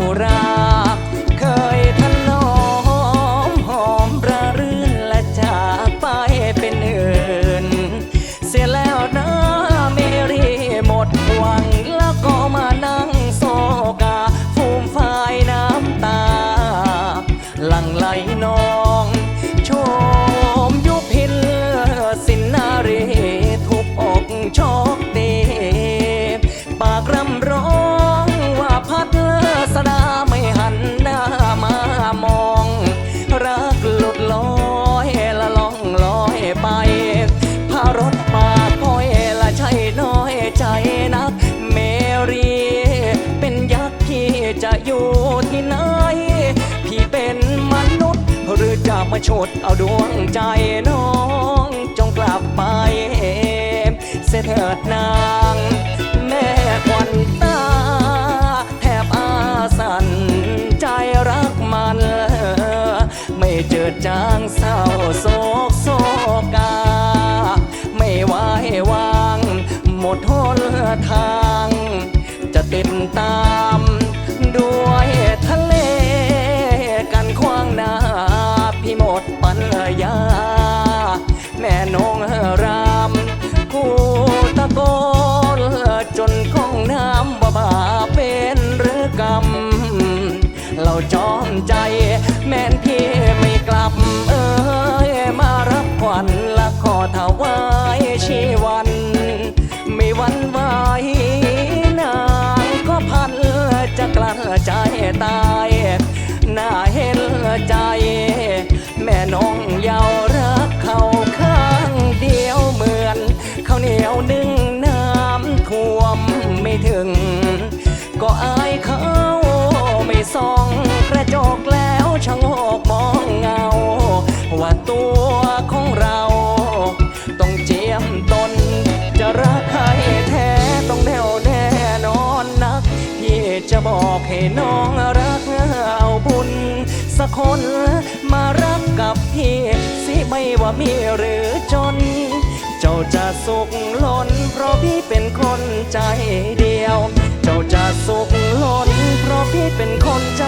อุรา เคยทะนอมหอมระรื่นและจากไปเป็นอื่น เสียแล้วนะเมรีหมดหวังแล้วก็มานั่งโซกาฟูมฟายน้ำตา หลังไหลนองชมยุพินสินนารีทุบอกโชคดีปากรำร้อง มาชดเอาดวงใจน้องจงกลับไปเสเถิดนางแม่ควันตาแทบอาสันใจรักมัน ไม่เจิดจางเศร้าโศกโศกา ไม่ไหววาง หมดหนทาง จะติดตามาจอมใจ แม่นพี่ไม่กลับเอ้ยมารับขวัญและขอถวายชีวัน ไม่วันไหวนางก็พันจะกลั้นใจตาย น่าเห็นใจ อกให้น้องรักเอาบุญสักคนมารักกับพี่สิไม่ว่ามีหรือจน เจ้าจะสุขล้น เพราะพี่เป็นคนใจเดียว เจ้าจะสุขล้น เพราะพี่เป็นคนใจ